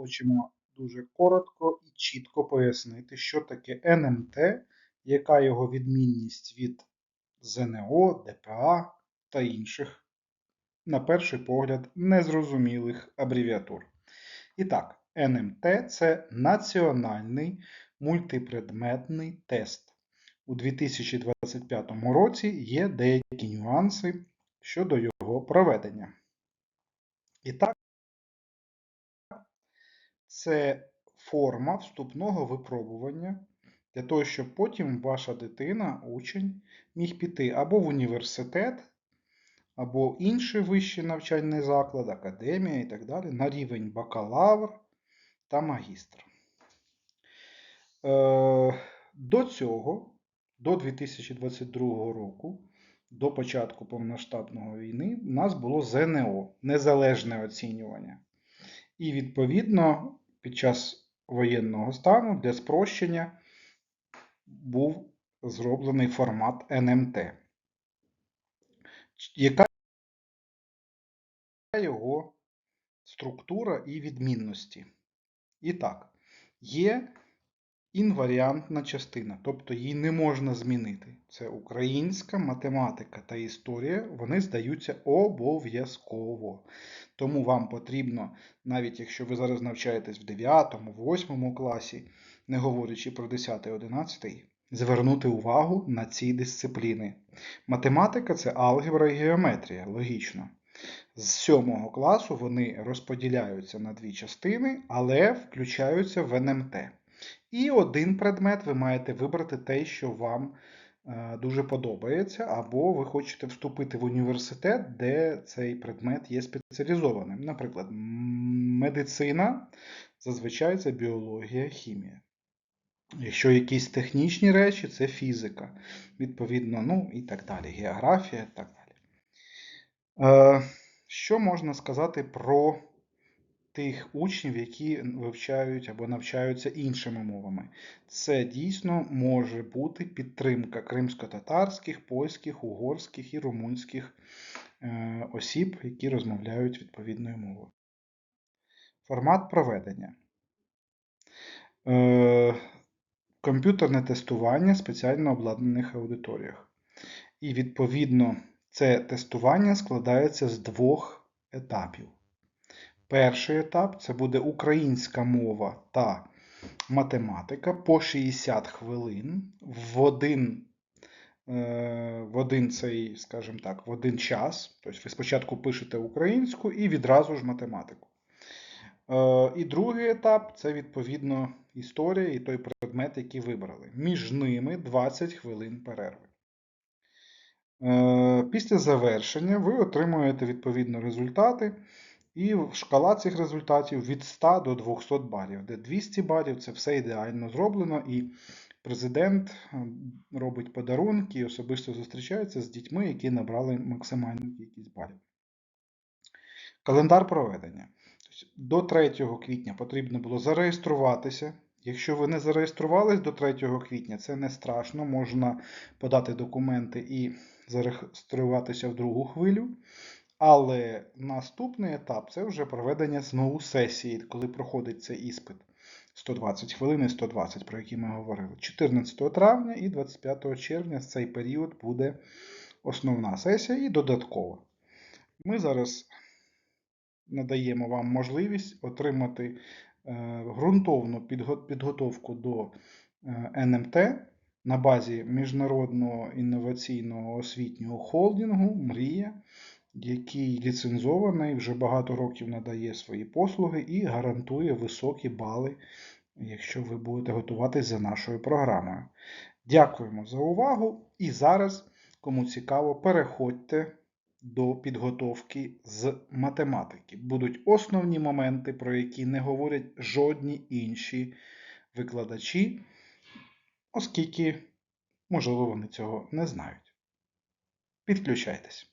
хочемо дуже коротко і чітко пояснити, що таке НМТ, яка його відмінність від ЗНО, ДПА та інших, на перший погляд, незрозумілих абревіатур. І так, НМТ це національний мультипредметний тест. У 2025 році є деякі нюанси щодо його проведення. І так, це форма вступного випробування для того, щоб потім ваша дитина, учень, міг піти або в університет, або інший вищий навчальний заклад, академія і так далі, на рівень бакалавр та магістр. Е, До цього, до 2022 року, до початку повноштабної війни, у нас було ЗНО незалежне оцінювання. І, відповідно, під час воєнного стану для спрощення був зроблений формат НМТ. Яка його структура і відмінності? І так, є інваріантна частина, тобто її не можна змінити. Це українська математика та історія, вони здаються обов'язково. Тому вам потрібно, навіть якщо ви зараз навчаєтесь в 9, 8 класі, не говорячи про 10, 11, звернути увагу на ці дисципліни. Математика це алгебра і геометрія, логічно. З 7 класу вони розподіляються на дві частини, але включаються в НМТ. І один предмет ви маєте вибрати те, що вам е, дуже подобається, або ви хочете вступити в університет, де цей предмет є спеціалізованим. Наприклад, медицина, зазвичай це біологія, хімія. Якщо якісь технічні речі, це фізика. Відповідно, ну і так далі. Географія і так далі. Е, Що можна сказати про тих учнів, які вивчають або навчаються іншими мовами? Це дійсно може бути підтримка кримсько-татарських, польських, угорських і румунських е, осіб, які розмовляють відповідною мовою. Формат проведення. Е, комп'ютерне тестування в спеціально обладнаних аудиторіях. І, відповідно, це тестування складається з двох етапів. Перший етап це буде українська мова та математика по 60 хвилин в один е, в один цей, скажімо так, в один час. Тобто ви спочатку пишете українську і відразу ж математику. Е, і другий етап це відповідно історія і той предмет, який вибрали. Між ними 20 хвилин перерви. Е, після завершення ви отримуєте відповідно результати. І шкала цих результатів від 100 до 200 балів, де 200 балів це все ідеально зроблено, і президент робить подарунки і особисто зустрічається з дітьми, які набрали максимальну кількість балів. Календар проведення. До 3 квітня потрібно було зареєструватися. Якщо ви не зареєструвались до 3 квітня, це не страшно, можна подати документи і зареєструватися в другу хвилю. Але наступний етап це вже проведення знову сесії, коли проходить цей іспит. 120 хвилин і 120, про які ми говорили. 14 травня і 25 червня цей період буде основна сесія і додаткова. Ми зараз надаємо вам можливість отримати ґрунтовну підготовку до е, НМТ на базі Міжнародного інноваційного освітнього холдингу Мрія який ліцензований, вже багато років надає свої послуги і гарантує високі бали, якщо ви будете готуватись за нашою програмою. Дякуємо за увагу! І зараз, кому цікаво, переходьте до підготовки з математики. Будуть основні моменти, про які не говорять жодні інші викладачі, оскільки, можливо, вони цього не знають. Підключайтесь.